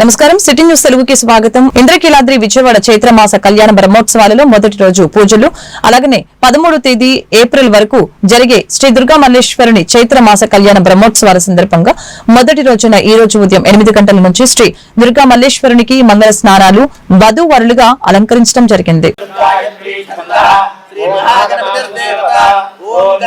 నమస్కారం. City news తెలుగుకి స్వాగతం. ఇంద్రకీలాద్రి విజయవాడ చైత్రమాస కళ్యాణ బ్రహ్మోత్సవాలలో మొదటి రోజు పూజలు. అలాగనే పదమూడు తేదీ ఏప్రిల్ వరకు జరిగే శ్రీ దుర్గా మల్లేశ్వరుని చైత్రమాస కళ్యాణ బ్రహ్మోత్సవాల సందర్భంగా మొదటి రోజున ఈ రోజు ఉదయం ఎనిమిది గంటల నుంచి శ్రీ దుర్గా మల్లేశ్వరునికి మంగళ స్నానాలు వధువరులుగా అలంకరించడం జరిగింది. ఓం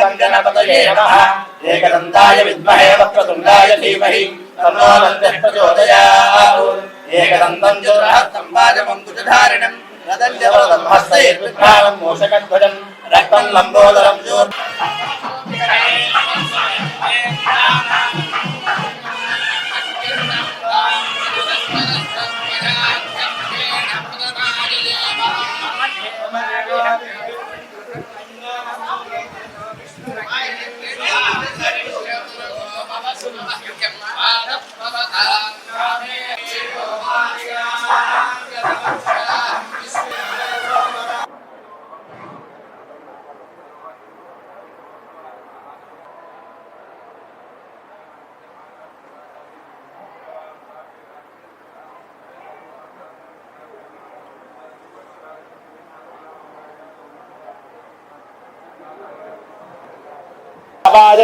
ఏకదంతం చతురహస్తం వాజమంకుశధారిణం రక్తం లంబోదరం జోర్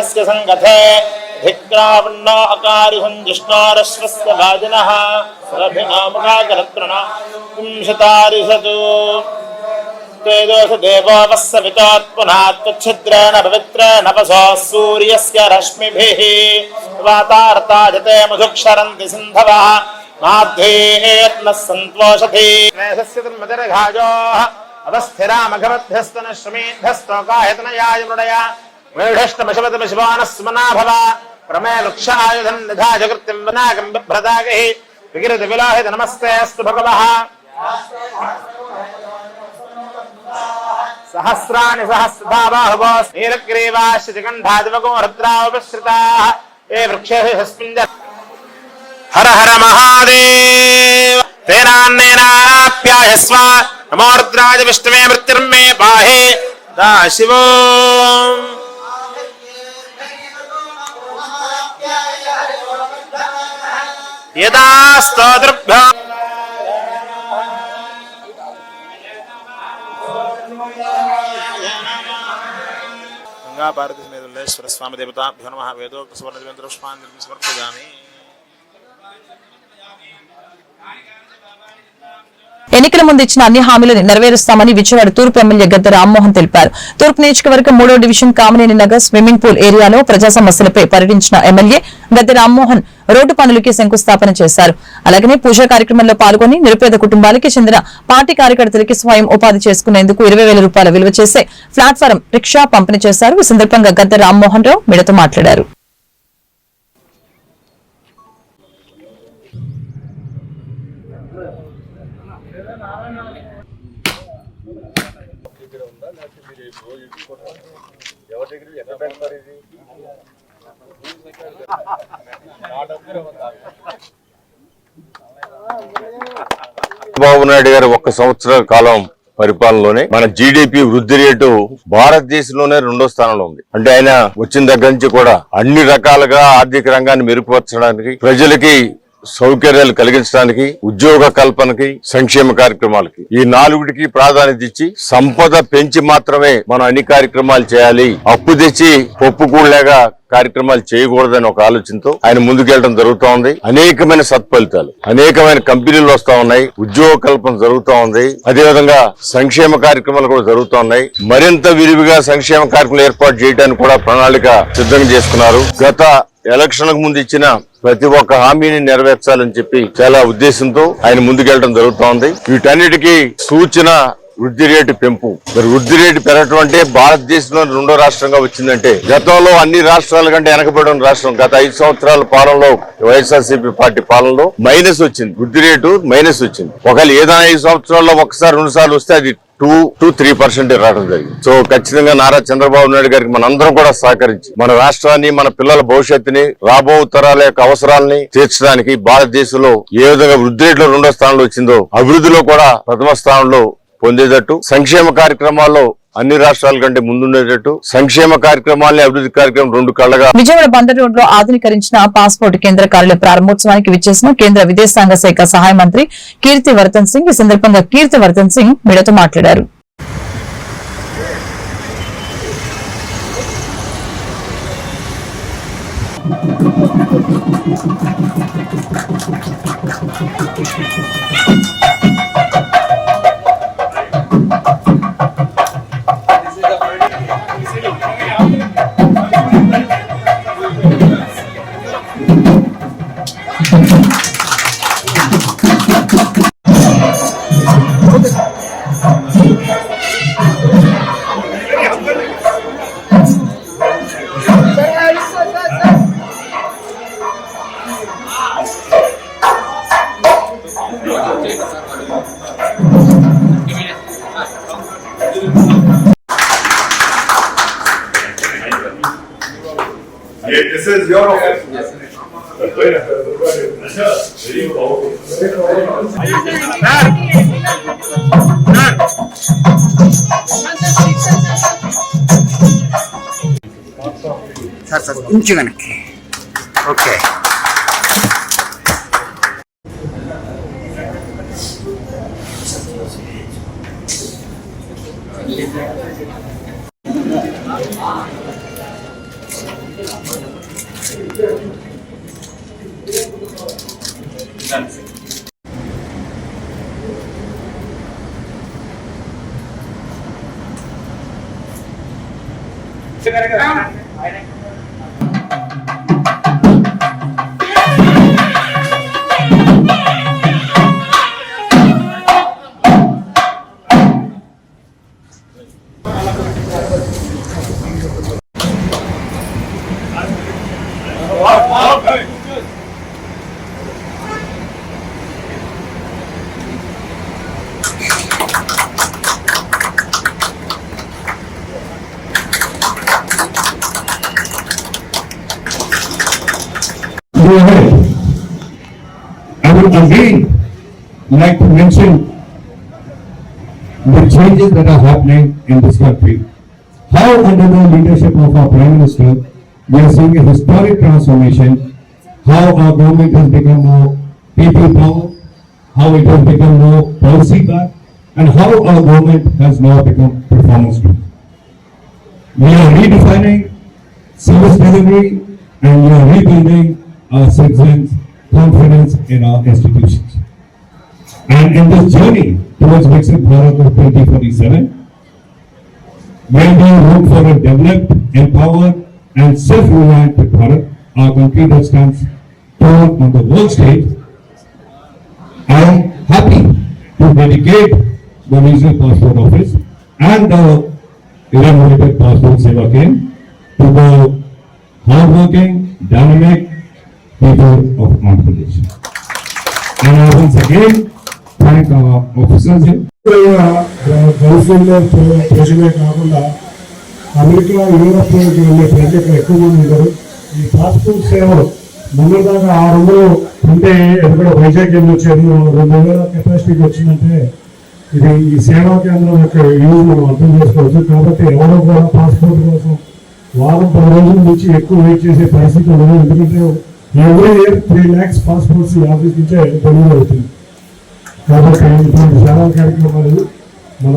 वाजस्य सङ्गथे धिक्रावण्णो अकारिहं जिष्णोरश्वस्य वाजिनः सुरभिनामुखाकरत्रणा पुंसतारिषतु ते दोषदेवो वः सवितात्पुनात्वच्छिद्रेण पवित्रेण वसो सूर्यस्य रश्मिभिः वातार्ताजते मधुक्षरन्ति सिन्धवः माध्वेत्नः सन्त्वोषधी मेषस्य तन्मतिर्घाजोः अवस्थिरामघमध्यस्तनश्रमेध्यस्तोकायतनयाय मृडया میشپت نمستے سہوگراپتا ہمی ہر ہر مہادیا ہو نمرے ماشیو యదా స్తోత్రభ్యో గంగా భారతి సమేతుల్లేశ్వర స్వామి దేవతాభ్యో నమ వేదోక్త సువర్ణ దేవేంద్ర పుష్పాన్ని సమర్పయామి. ఎన్నికల ముందు ఇచ్చిన అన్ని హామీలను నెరవేరుస్తామని విజయవాడ తూర్పు ఎమ్మెల్యే గద్దె రామ్మోహన్ తెలిపారు. తూర్పు నియోజకవర్గం మూడో division Kamineni Nagar swimming pool ఏరియాలో ప్రజా సమస్యలపై పర్యటించిన ఎమ్మెల్యే గద్దె రామ్మోహన్ రోడ్డు పనులకి శంకుస్థాపన చేశారు. అలాగనే పూజా కార్యక్రమంలో పాల్గొని నిరుపేద కుటుంబాలకి చెందిన పార్టీ కార్యకర్తలకి స్వయం ఉపాధి చేసుకునేందుకు ఇరవై వేల రూపాయల విలువ చేసే ప్లాట్ఫారం రిక్షా పంపిణీ చేశారు. ఈ సందర్భంగా గద్దె రామ్మోహన్ రావు మీడియాతో మాట్లాడారు. చంద్రబాబు నాయుడు గారి ఒక్క సంవత్సర కాలం పరిపాలనలోనే మన జీడిపి వృద్ధి రేటు భారతదేశంలోనే రెండో స్థానంలో ఉంది. అంటే ఆయన వచ్చిన దగ్గర నుంచి కూడా అన్ని రకాలుగా ఆర్థిక రంగాన్ని మెరుగుపరచడానికి ప్రజలకి సౌకర్యాలు కలిగించడానికి ఉద్యోగ కల్పనకి సంక్షేమ కార్యక్రమాలకి ఈ నాలుగుటికి ప్రాధాన్యత ఇచ్చి సంపద పెంచి మాత్రమే మనం అన్ని కార్యక్రమాలు చేయాలి. అప్పు తెచ్చి పప్పు కూడలేగా కార్యక్రమాలు చేయకూడదని ఒక ఆలోచనతో ఆయన ముందుకెళ్ళడం జరుగుతూ ఉంది. అనేకమైన సత్ఫలితాలు అనేకమైన కంపెనీలు వస్తా ఉన్నాయి. ఉద్యోగ కల్పన జరుగుతూ ఉంది. అదేవిధంగా సంక్షేమ కార్యక్రమాలు కూడా జరుగుతూ ఉన్నాయి. మరింత విరివిగా సంక్షేమ కార్యక్రమాలు ఏర్పాటు చేయడానికి కూడా ప్రణాళిక సిద్ధం చేసుకున్నారు. గత ఎలక్షన్కు ముందు ఇచ్చిన ప్రతి ఒక్క హామీని నెరవేర్చాలని చెప్పి చాలా ఉద్దేశంతో ఆయన ముందుకెళ్ళడం జరుగుతోంది. వీటన్నిటికీ సూచన వృద్ధి రేటు పెంపు. మరి వృద్ధి రేటు పెరగటం అంటే భారతదేశంలో రెండో రాష్ట్రంగా వచ్చిందంటే గతంలో అన్ని రాష్ట్రాల కంటే వెనకబడిన రాష్ట్రం. గత ఐదు సంవత్సరాల పాలనలో వైఎస్ఆర్సీపీ పార్టీ పాలనలో మైనస్ వచ్చింది. వృద్ధి రేటు మైనస్ వచ్చింది. ఒకవేళ ఏదైనా ఐదు సంవత్సరాల్లో ఒకసారి రెండు సార్లు వస్తే అది టూ టు త్రీ పర్సెంట్ రావడం జరిగింది. సో ఖచ్చితంగా నారా చంద్రబాబు నాయుడు గారికి మనందరం కూడా సహకరించి మన రాష్ట్రాన్ని మన పిల్లల భవిష్యత్తుని రాబో తరాల యొక్క అవసరాలని తీర్చడానికి భారతదేశంలో ఏ విధంగా వృద్ధి రేట్లో రెండో స్థానంలో వచ్చిందో అభివృద్ధిలో కూడా ప్రథమ స్థానంలో పొందేటట్టు సంక్షేమ కార్యక్రమాల్లో అన్ని రాష్ట్రాల కంటే ముందుండేటట్టు సంక్షేమ కార్యక్రమాలని అభివృద్ధి కార్యక్రమం రెండు కళ్ళగా విజయవాడ బందర్ రోడ్లో ఆధునీకరించిన పాస్పోర్ట్ కేంద్ర కార్యాలయ ప్రారంభోత్సవానికి విచ్చేసిన కేంద్ర విదేశాంగ శాఖ సహాయ మంత్రి కీర్తి వర్ధన్ సింగ్ ఈ సందర్భంగా కీర్తి వర్ధన్ సింగ్ మీడియాతో మాట్లాడారు. సార్ సార్ కొంచెం వెనక్కి. 这个那个。啊 go ahead. I would again like to mention the changes that are happening in this country. How under the leadership of our Prime Minister, we are seeing a historic transformation, how our government has become more people power, how it has become more policy backed, and how our government has now become performance driven. We are redefining service delivery and we are rebuilding our citizens' confidence in our institutions. And in this journey towards Viksit Bharat of 2047, where we look for a developed, empowered and self-reliant Bharat, our country that stands tall on the world stage, I am happy to dedicate the regional passport office and the renovated passport seva Kendra to the hardworking, dynamic people of Mount Pradesh. And I once again thank our officers here. Gulf వెళ్ళే ప్ర- ప్రజలే కాకుండా America Europe వెళ్ళే ప్రజలు ఇక్కడ ఎక్కువ మంది ఉంటారు ఈ పాస్పోర్ట్ సేవలు మొన్నటిదాకా ఆరు వందలు ఉంటే ఎక్కడ వైజాగ్ వెళ్ళి వచ్చేది రెండు వేల కెపాసిటీకి వచ్చిందంటే ఇది ఈ సేవా కేంద్రం యొక్క యూజ్ మనం అర్థం చేసుకోవచ్చు కాబట్టి ఎవరో కూడా పాస్పోర్ట్ కోసం వారం పది రోజుల నుంచి ఎక్కువ వెయిట్ చేసే పరిస్థితి ఉండదు ఎందుకంటే every year three lakhs passports ఈ ఆఫీస్ నుంచే డెలివరీ అవుతుంది. కాబట్టి ఇటువంటి సేవా కార్యక్రమాలు మన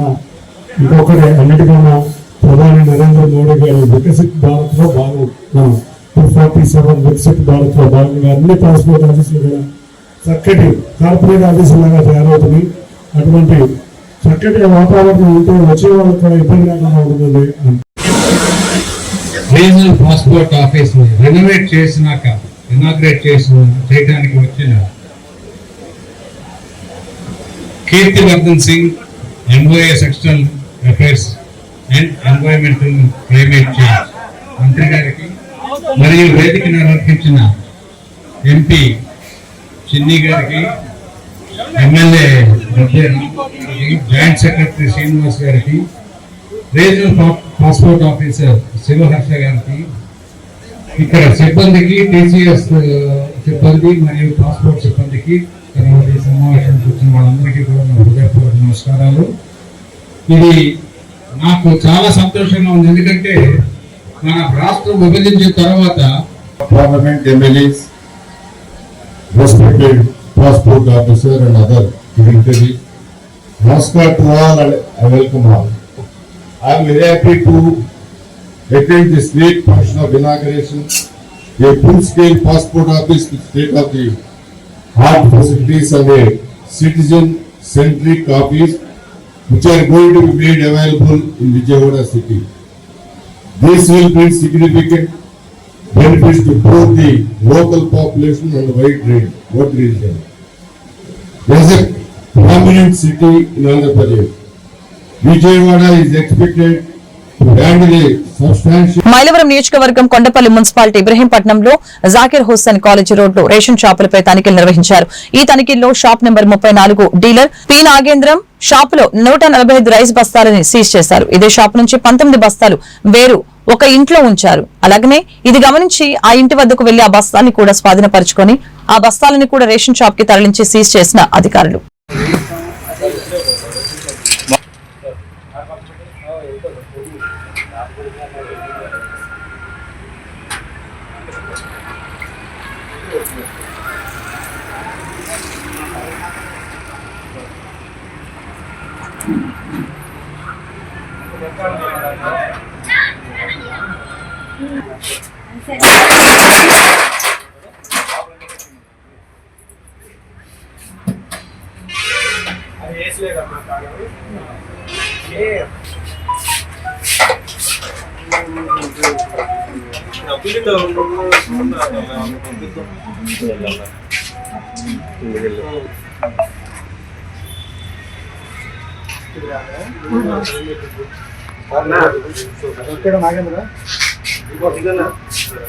ఇంకొకటి అన్నిటికన్నా ప్రధాని నరేంద్ర మోడీ గారు వికసిత్ భారత్లో భాగం. మనం టూ ఫార్టీ సెవెన్ వికసిత్ భారత్లో భాగంగా అన్ని పాస్పోర్ట్ ఆఫీసులు కూడా చక్కటి కార్పొరేట్ ఆఫీసులాగా తయారవుతుంది అటువంటి చక్కటి వాతావరణం ఉంటే వచ్చే వాళ్ళకి ఇబ్బంది లేకుండా ఉంటుంది రీజనల్ పాస్పోర్ట్ ఆఫీస్ రెనోవేట్ చేసినాక ఇనాగ్రేట్ చేసిన చేయడానికి వచ్చిన Kirtivardhan Singh MOS external affairs and environmental climate change మంత్రి గారికి మరియు వేదిక నిర్వర్తించిన ఎంపీ చిన్ని గారికి ఎమ్మెల్యే జాయింట్ సెక్రటరీ శ్రీనివాస్ గారికి రీజనల్ పాస్పోర్ట్ ఆఫీసర్ శివహర్ష గారికి ఇక్కడ సిబ్బందికి టీసీఎస్ సిబ్బంది మరియు పాస్పోర్ట్ సిబ్బందికి తర్వాత ఈ సమావేశానికి వచ్చిన వాళ్ళందరికీ కూడా నా హృదయపూర్వక నమస్కారాలు ఇది నాకు చాలా సంతోషంగా ఉంది ఎందుకంటే మన రాష్ట్రం విభజించిన తర్వాత parliament MLAs respected passport officer and other dignitaries. Namaskar to all and I welcome all. I am very happy to attend this great function of inauguration, a full-scale passport office with state-of-the-art facilities and a citizen-centric office which are going to be made available in Vijayawada city. This will bring significant benefits to both the local population and the wide range, wide region. As a prominent city in Andhra Pradesh, Vijayawada is expected Mylavaram నియోజకవర్గం Kondapalli municipality ఇబ్రహీంపట్నంలో Zakir Hussain college రోడ్లో ration షాపులపై తనిఖీలు నిర్వహించారు. ఈ తనిఖీల్లో shop number ముప్పై నాలుగు డీలర్ పి నాగేంద్రం షాపులో నూట నలభై ఐదు రైస్ బస్తాలని సీజ్ చేశారు. ఇదే షాప్ నుంచి పంతొమ్మిది బస్తాలు వేరు ఒక ఇంట్లో ఉంచారు. అలాగనే ఇది గమనించి ఆ ఇంటి వద్దకు వెళ్ళి ఆ బస్తాన్ని కూడా స్వాధీనపరుచుకొని ఆ బస్తాలని కూడా రేషన్ షాప్కి తరలించి సీజ్ చేసిన అధికారులు.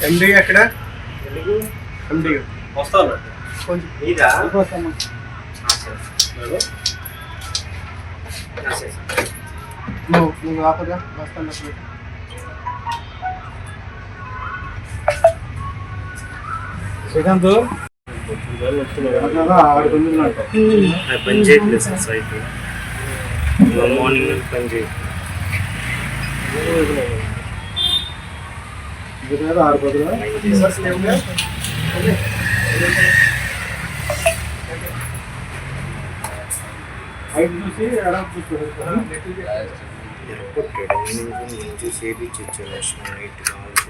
ఎండి ఎక్కడ? ఎండి వస్తాను. ఇదా? నువ్వు నువ్వు ఆపగా బస్తాను శ్రీకాంత్? పని చేయట్లేదు సార్ సైట్ మార్నింగ్ పని చేయట్లేదు ఆరు పదులు? ఐదు చూసి ఎడం చూసుకోవాలి నుంచి చేపించి ఇచ్చాను నైట్ కావాల్సి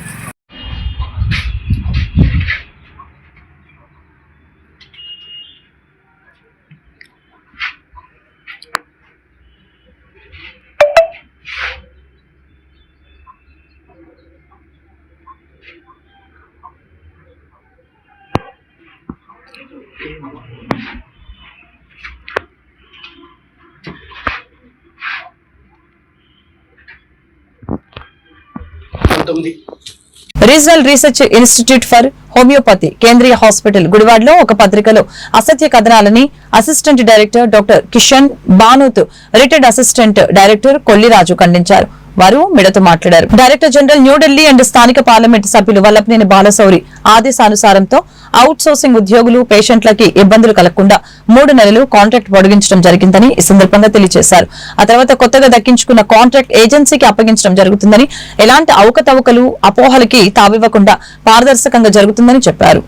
regional research institute for homeopathy కేంద్రీయ హాస్పిటల్ గుడివాడలో ఒక పత్రికలో అసత్య కథనాలని assistant director doctor Kishan Banoth retired assistant director Kolliraju ఖండించారు. వారు మిడతో మాట్లాడారు. డైరెక్టర్ జనరల్ న్యూఢిల్లీ అండ్ స్థానిక పార్లమెంట్ సభ్యులు వల్లభనేని బాలశౌరి ఆదేశానుసారంతో అవుట్ సోర్సింగ్ ఉద్యోగులు పేషెంట్లకి ఇబ్బందులు కలగకుండా మూడు నెలలు కాంట్రాక్ట్ పొడిగించడం జరిగిందని ఈ సందర్భంగా తెలియజేశారు. ఆ తర్వాత కొత్తగా దక్కించుకున్న కాంట్రాక్ట్ ఏజెన్సీకి అప్పగించడం జరుగుతుందని ఎలాంటి అవకతవకలు అపోహలకి తావివ్వకుండా పారదర్శకంగా జరుగుతుందని చెప్పారు.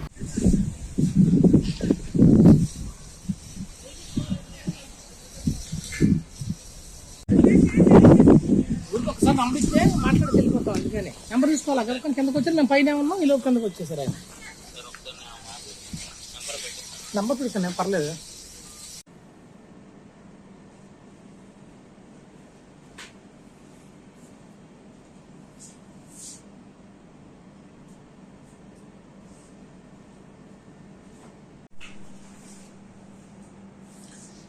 నెంబర్ అక్కడ కిందకు వచ్చి మేము పైన ఉన్నాం ఈ లోపు కిందకు వచ్చేసారు ఆయన. నంబర్ పిలుస్తాను నేను పర్లేదు.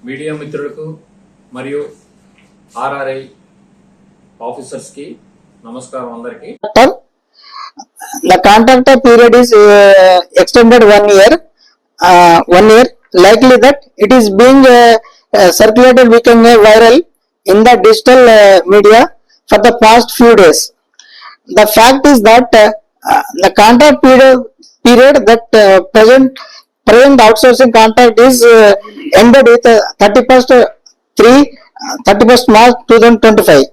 మీడియా మిత్రులకు మరియు ఆర్ఆర్ఐ ఆఫీసర్స్కి నమస్కారం అందరికీ. The contract period is uh, extended one year uh, one year likely that it is being uh, uh, circulated become a viral in the digital uh, media for the past few days. The fact is that uh, uh, the contract period, period that uh, present present outsourcing contract is uh, ended with uh, 31st uh, 3 uh, 31st March 2025.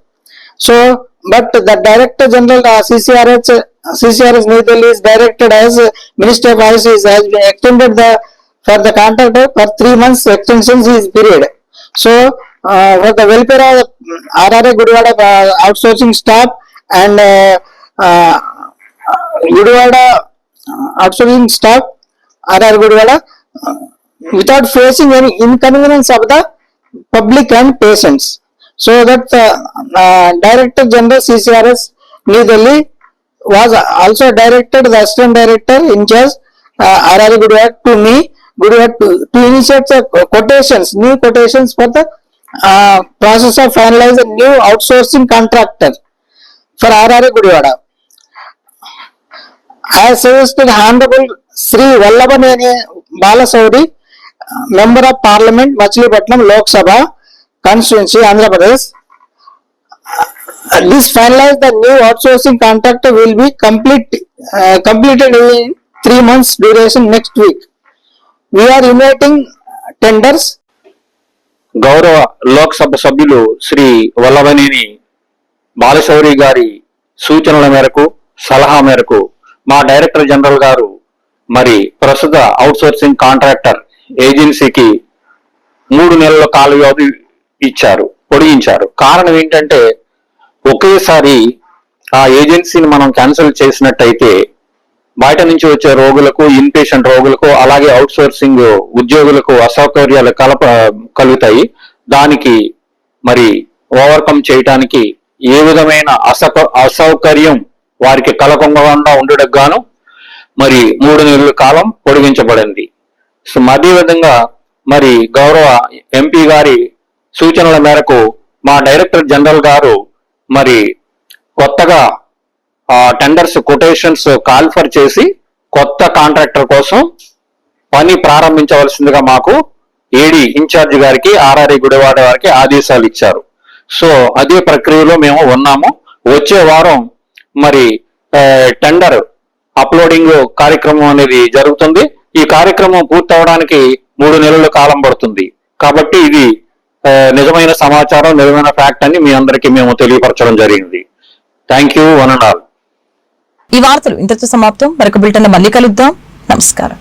So, but the Director General uh, CCRH uh, CCRH New Delhi is directed as uh, Minister of is has been extended the for the contract for three months extensions is period. So, uh, for the welfare of RRA Gudivada uh, outsourcing staff and uh, uh, Gudivada uh, outsourcing staff RR Gudivada uh, without facing any inconvenience of the public and patients. So that uh, uh, Director General CCRS New Delhi was also directed the Assistant Director in charge uh, RR Gudivada to me Gudivada to, to initiate the quotations, new quotations for the uh, process of finalizing new outsourcing contractor for RR Gudivada. I suggested Honorable Sri Vallabhaneni Balasauri, Member of Parliament, Machilipatnam Lok Sabha constituency, Andhra Pradesh. Uh, This finalize the new outsourcing contract will be complete, uh, completed in three months duration next week. We are inviting tenders గౌరవ లోక్సభ సభ్యులు శ్రీ వల్లభనేని బాలశౌరి గారి సూచనల మేరకు సలహా మేరకు మా director general గారు మరి ప్రస్తుత అవుట్సోర్సింగ్ కాంట్రాక్టర్ ఏజెన్సీకి మూడు నెలల కాల వ్యవధి ఇచ్చారు పొడిగించారు. కారణం ఏంటంటే ఒకేసారి ఆ ఏజెన్సీని మనం క్యాన్సిల్ చేసినట్టయితే బయట నుంచి వచ్చే రోగులకు ఇన్పేషెంట్ రోగులకు అలాగే అవుట్ సోర్సింగ్ ఉద్యోగులకు అసౌకర్యాలు కలప కలుగుతాయి. దానికి మరి ఓవర్కమ్ చేయటానికి ఏ విధమైన అసౌక అసౌకర్యం వారికి కలగకుండా ఉండడానికి గాను మరి మూడు నెలల కాలం పొడిగించబడింది. సో అదేవిధంగా మరి గౌరవ ఎంపీ గారి సూచనల మేరకు మా డైరెక్టర్ జనరల్ గారు మరి కొత్తగా టెండర్స్ కొటేషన్స్ కాల్ఫర్ చేసి కొత్త కాంట్రాక్టర్ కోసం పని ప్రారంభించవలసిందిగా మాకు ఏడి ఇన్ఛార్జ్ గారికి ఆర్ఆర్ఐ గుడివాడ వారికి ఆదేశాలు ఇచ్చారు. సో అదే ప్రక్రియలో మేము ఉన్నాము. వచ్చే వారం మరి టెండర్ అప్లోడింగ్ కార్యక్రమం అనేది జరుగుతుంది. ఈ కార్యక్రమం పూర్తవడానికి మూడు నెలల కాలం పడుతుంది. కాబట్టి ఇది నిజమైన సమాచారం నిజమైన ఫ్యాక్ట్ అని మీ అందరికీ మేము తెలియపరచడం జరిగింది. Thank you one and all ఈ వార్తలు ఇంతటితో సమాప్తం. మరొక బిల్టన్ మళ్ళీ కలుద్దాం. నమస్కారం.